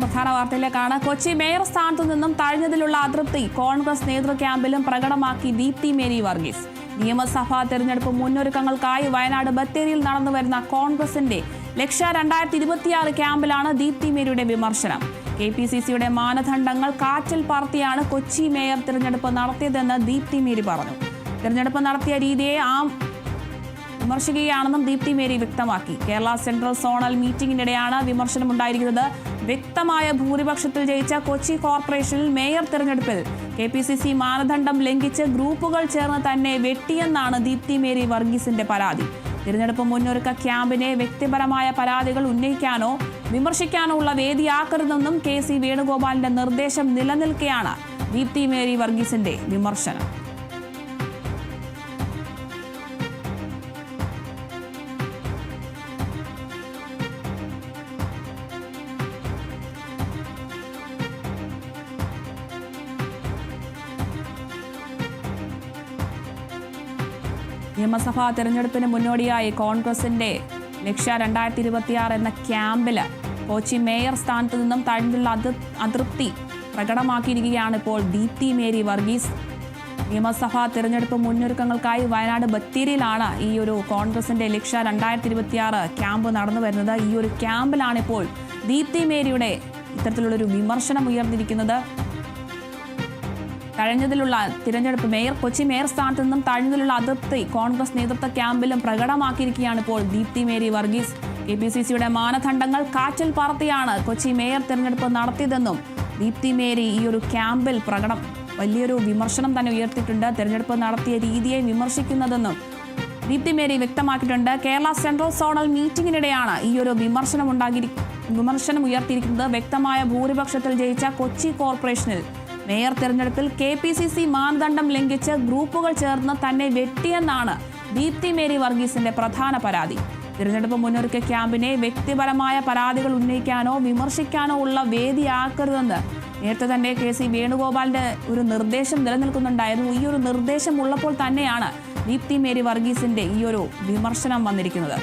പ്രധാന വാർത്തയിലേക്കാണ്. കൊച്ചി മേയർ സ്ഥാനത്തു നിന്നും തഴഞ്ഞതിലുള്ള അതൃപ്തി കോൺഗ്രസ് നേതൃ ക്യാമ്പിലും പ്രകടമാക്കി ദീപ്തി മേരി വർഗീസ്. നിയമസഭാ തെരഞ്ഞെടുപ്പ് മുന്നൊരുക്കങ്ങൾക്കായി വയനാട് ബത്തേരിയിൽ നടന്നുവരുന്ന കോൺഗ്രസിന്റെ ലക്ഷ്യ രണ്ടായിരത്തി ഇരുപത്തിയാറ് ക്യാമ്പിലാണ് ദീപ്തി മേരിയുടെ വിമർശനം. കെ പി സി സിയുടെ മാനദണ്ഡങ്ങൾ കാറ്റിൽ പറത്തിയാണ് കൊച്ചി മേയർ തിരഞ്ഞെടുപ്പ് നടത്തിയതെന്ന് ദീപ്തി മേരി പറഞ്ഞു. തിരഞ്ഞെടുപ്പ് നടത്തിയ രീതിയെ ആ വിമർശിക്കുകയാണെന്നും ദീപ്തി മേരി വ്യക്തമാക്കി. കേരള സെൻട്രൽ സോണൽ മീറ്റിംഗിനിടെയാണ് വിമർശനമുണ്ടായിരിക്കുന്നത്. വ്യക്തമായ ഭൂരിപക്ഷത്തിൽ ജയിച്ച കൊച്ചി കോർപ്പറേഷനിൽ മേയർ തെരഞ്ഞെടുപ്പിൽ കെ പി സി സി മാനദണ്ഡം ലംഘിച്ച് ഗ്രൂപ്പുകൾ ചേർന്ന് തന്നെ വെട്ടിയെന്നാണ് ദീപ്തി മേരി വർഗീസിന്റെ പരാതി. തിരഞ്ഞെടുപ്പ് മുന്നൊരുക്ക ക്യാമ്പിനെ വ്യക്തിപരമായ പരാതികൾ ഉന്നയിക്കാനോ വിമർശിക്കാനോ ഉള്ള വേദിയാക്കരുതെന്നും കെ സി വേണുഗോപാലിന്റെ നിർദ്ദേശം നിലനിൽക്കെയാണ് ദീപ്തി മേരി വർഗീസിന്റെ വിമർശനം. നിയമസഭാ തെരഞ്ഞെടുപ്പിന് മുന്നോടിയായി കോൺഗ്രസിന്റെ ലക്ഷ്യ രണ്ടായിരത്തി ഇരുപത്തിയാറ് എന്ന ക്യാമ്പിൽ കൊച്ചി മേയർ സ്ഥാനത്ത് നിന്നും തഴഞ്ഞുള്ള അത് അതൃപ്തി പ്രകടമാക്കിയിരിക്കുകയാണ് ഇപ്പോൾ ദീപ്തി മേരി വർഗീസ്. നിയമസഭാ തെരഞ്ഞെടുപ്പ് മുന്നൊരുക്കങ്ങൾക്കായി വയനാട് ബത്തേരിയിലാണ് ഈ ഒരു കോൺഗ്രസിന്റെ ലക്ഷ്യ രണ്ടായിരത്തി ഇരുപത്തിയാറ് ക്യാമ്പ് നടന്നു വരുന്നത്. ഈ ഒരു ക്യാമ്പിലാണ് ഇപ്പോൾ ദീപ്തി മേരിയുടെ ഇത്തരത്തിലുള്ളൊരു വിമർശനം ഉയർന്നിരിക്കുന്നത്. കഴിഞ്ഞതിലുള്ള തിരഞ്ഞെടുപ്പ് മേയർ കൊച്ചി മേയർ സ്ഥാനത്ത് നിന്നും തഴഞ്ഞതിലുള്ള അതൃപ്തി കോൺഗ്രസ് നേതൃത്വ ക്യാമ്പിലും പ്രകടമാക്കിയിരിക്കുകയാണ് ഇപ്പോൾ Deepthi Mary Varghese. K P C സിയുടെ മാനദണ്ഡങ്ങൾ കാറ്റിൽ പറത്തിയാണ് കൊച്ചി മേയർ തിരഞ്ഞെടുപ്പ് നടത്തിയതെന്നും ദീപ്തി മേരി ഈ ഒരു ക്യാമ്പിൽ പ്രകടം വലിയൊരു വിമർശനം തന്നെ ഉയർത്തിയിട്ടുണ്ട്. തിരഞ്ഞെടുപ്പ് നടത്തിയ രീതിയെ വിമർശിക്കുന്നതെന്നും ദീപ്തി മേരി വ്യക്തമാക്കിയിട്ടുണ്ട്. കേരള സെൻട്രൽ സോണൽ മീറ്റിംഗിനിടെയാണ് ഈ ഒരു വിമർശനം ഉണ്ടാകി വിമർശനം ഉയർത്തിയിരിക്കുന്നത്. വ്യക്തമായ ഭൂരിപക്ഷത്തിൽ ജയിച്ച കൊച്ചി കോർപ്പറേഷനിൽ മേയർ തെരഞ്ഞെടുപ്പിൽ കെ പി സി സി മാനദണ്ഡം ലംഘിച്ച് ഗ്രൂപ്പുകൾ ചേർന്ന് തന്നെ വെട്ടിയെന്നാണ് ദീപ്തി മേരി വർഗീസിന്റെ പ്രധാന പരാതി. തിരഞ്ഞെടുപ്പ് മുന്നൊരുക്ക ക്യാമ്പിനെ വ്യക്തിപരമായ പരാതികൾ ഉന്നയിക്കാനോ വിമർശിക്കാനോ ഉള്ള വേദിയാക്കരുതെന്ന് നേരത്തെ തന്നെ കെ സി വേണുഗോപാലിന്റെ ഒരു നിർദ്ദേശം നിലനിൽക്കുന്നുണ്ടായിരുന്നു. ഈ ഒരു നിർദ്ദേശം ഉള്ളപ്പോൾ തന്നെയാണ് ദീപ്തി മേരി വർഗീസിന്റെ ഈ ഒരു വിമർശനം വന്നിരിക്കുന്നത്.